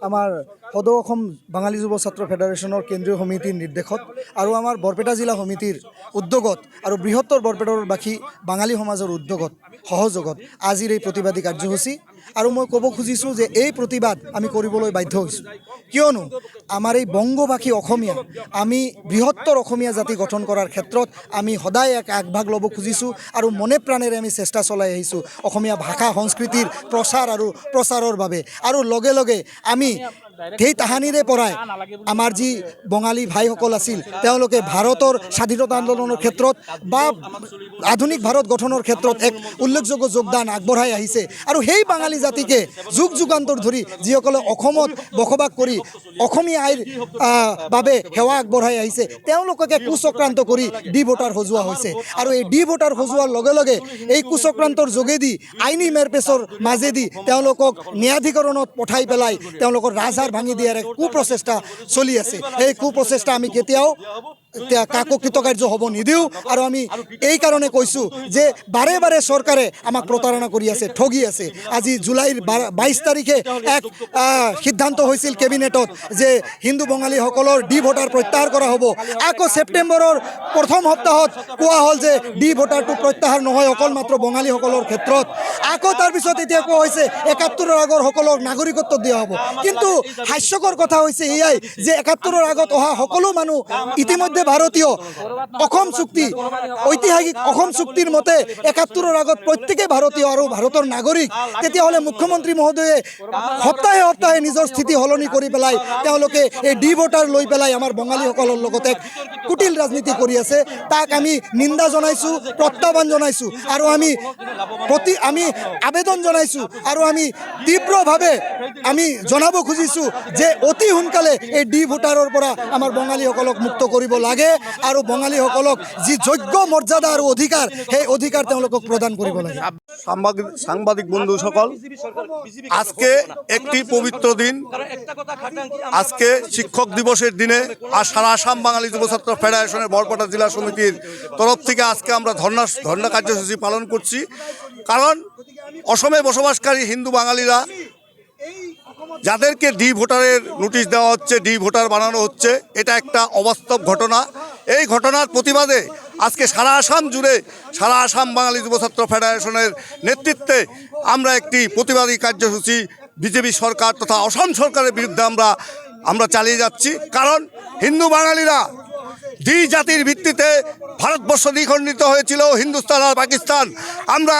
আমাৰ সদৌ অসম বাঙালী যুৱ ছাত্ৰ ফেডাৰেশ্যনৰ কেন্দ্ৰীয় সমিতিৰ নিৰ্দেশত আৰু আমাৰ বৰপেটা জিলা সমিতিৰ উদ্যোগত আৰু বৃহত্তৰ বৰপেটাৰ বাসী বাঙালী সমাজৰ উদ্যোগত, সহযোগত আজিৰ এই প্ৰতিবাদী কাৰ্যসূচী আৰু মই ক'ব খুজিছোঁ যে এই প্ৰতিবাদ আমি কৰিবলৈ বাধ্য হৈছোঁ। কিয়নো আমাৰ এই বংগভাষী অসমীয়া, আমি বৃহত্তৰ অসমীয়া জাতি গঠন কৰাৰ ক্ষেত্ৰত আমি সদায় এক আগভাগ ল'ব খুজিছোঁ আৰু মনে প্ৰাণেৰে আমি চেষ্টা চলাই আহিছোঁ অসমীয়া ভাষা, সংস্কৃতিৰ প্ৰচাৰ আৰু প্ৰচাৰৰ বাবে। আৰু লগে লগে আমি সেই তাহানিৰে পৰাই আমাৰ যি বঙালী ভাইসকল আছিল তেওঁলোকে ভাৰতৰ স্বাধীনতা আন্দোলনৰ ক্ষেত্ৰত বা আধুনিক ভাৰত গঠনৰ ক্ষেত্ৰত এক উল্লেখযোগ্য যোগদান আগবঢ়াই আহিছে। আৰু সেই বাঙালী জাতিকে যুগ যুগান্তৰ ধৰি যিসকলে অসমত বসবাস কৰি অসমীয়া আইৰ বাবে সেৱা আগবঢ়াই আহিছে তেওঁলোককে কুচক্ৰান্ত কৰি ডি ভোটাৰ সজোৱা হৈছে। আৰু এই ডি ভোটাৰ সজোৱাৰ লগে লগে এই কুচক্ৰান্তৰ যোগেদি আইনী মেৰপেচৰ মাজেদি তেওঁলোকক ন্যায়াধিকৰণত পঠাই পেলাই তেওঁলোকৰ ৰাজহাড় ভাঙি দিয়াৰ কুপ্রচেষ্টা চলি আছে এই কুপ্রচেষ্টা আমি কেতিয়াও কৃতকাৰ্য হ'ব নিদিওঁ। আৰু আমি এই কাৰণে কৈছোঁ যে বাৰে বাৰে চৰকাৰে আমাক প্ৰতাৰণা কৰি আছে, ঠগি আছে। আজি জুলাইৰ বাৰ- বাইছ তাৰিখে এক সিদ্ধান্ত হৈছিল কেবিনেটত যে হিন্দু বঙালীসকলৰ ডি ভোটাৰ প্ৰত্যাহাৰ কৰা হ'ব। আকৌ ছেপ্টেম্বৰৰ প্ৰথম সপ্তাহত কোৱা হ'ল যে ডি ভোটাৰটো প্ৰত্যাহাৰ নহয় অকল মাত্ৰ বঙালীসকলৰ ক্ষেত্ৰত। আকৌ তাৰপিছত এতিয়া কোৱা হৈছে, একাত্তৰৰ আগৰ সকলক নাগৰিকত্ব দিয়া হ'ব। কিন্তু হাস্যকৰ কথা হৈছে এয়াই যে একাত্তৰৰ আগত অহা সকলো মানুহ ইতিমধ্যে ভাৰতীয় অসম চুক্তি, ঐতিহাসিক অসম চুক্তিৰ মতে একাত্তৰৰ আগত প্ৰত্যেকেই ভাৰতীয় আৰু ভাৰতৰ নাগৰিক। তেতিয়াহ'লে মুখ্যমন্ত্ৰী মহোদয়ে সপ্তাহে সপ্তাহে নিজৰ স্থিতি সলনি কৰি পেলাই এই ডি ভোটাৰ লৈ পেলাই আমাৰ বঙালীসকলৰ লগত কুটিল ৰাজনীতি কৰি আছে। তাক আমি নিন্দা জনাইছোঁ, প্ৰত্যাহ্বান জনাইছোঁ আৰু আমি প্ৰতি আমি আবেদন জনাইছোঁ আৰু আমি তীব্ৰভাৱে আমি জনাব খুজিছোঁ যে অতি সোনকালে এই ডি ভোটাৰৰ পৰা আমাৰ বঙালীসকলক মুক্ত কৰিব আৰু বঙালীসকলক যি যোগ্য মৰ্যাদা আৰু অধিকাৰ, সেই অধিকাৰ তেওঁলোকক প্রদান কৰিব লাগে। সাংবাদিক সাংবাদিক বন্ধু সকল, আজকে একটি পবিত্র দিন। আজকে শিক্ষক দিবসের দিনে আর সারা আসাম বাঙালি যুব ছাত্র ফেডারেশনের বরপেটা জেলা সমিতির তরফ থেকে আজকে আমরা ধর্ণা ধর্ণা কার্যসূচি পালন করছি। কারণ অসমে বসবাসকারী হিন্দু বাঙালিরা যাদেরকে ডি ভোটারের নোটিশ দেওয়া হচ্ছে, ডি ভোটার বানানো হচ্ছে, এটা একটা অবাস্তব ঘটনা। এই ঘটনার প্রতিবাদে আজকে সারা আসাম জুড়ে, সারা আসাম বাঙালি যুব ছাত্র ফেডারেশনের নেতৃত্বে আমরা একটি প্রতিবাদী কার্যসূচি, বিজেপি সরকার তথা অসম সরকারের বিরুদ্ধে আমরা আমরা চালিয়ে যাচ্ছি। কারণ হিন্দু বাঙালিরা দ্বি জাতির ভিত্তিতে ভারতবর্ষ দ্বিখণ্ডিত হয়েছিল, হিন্দুস্তান আর পাকিস্তান। আমরা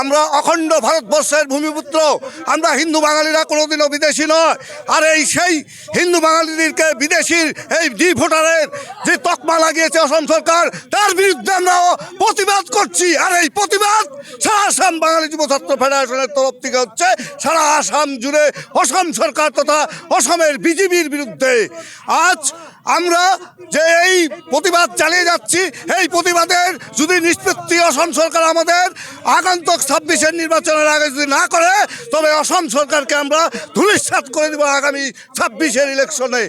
আমরা অখণ্ড ভারতবর্ষের ভূমিপুত্র। আমরা হিন্দু বাঙালিরা কোনোদিনও বিদেশি নয়। আর এই সেই হিন্দু বাঙালিদেরকে বিদেশির এই ডি ভোটারের যে তকমা লাগিয়েছে অসম সরকার, তার বিরুদ্ধে আমরা প্রতিবাদ করছি। আর এই প্রতিবাদ সারা আসাম বাঙালি যুব ছাত্র ফেডারেশনের তরফ থেকে হচ্ছে, সারা আসাম জুড়ে অসম সরকার তথা অসমের বিজেপির বিরুদ্ধে। আজ আমরা যে এই প্রতিবাদ চালিয়ে যাচ্ছি, এই প্রতিবাদের যদি নিষ্পত্তি অসম সরকার আমাদের আগন্তক ছাব্বিশের নির্বাচনের আগে যদি না করে, তবে অসম সরকারকে আমরা ধূলিসাৎ করে দেবো আগামী ছাব্বিশের ইলেকশনে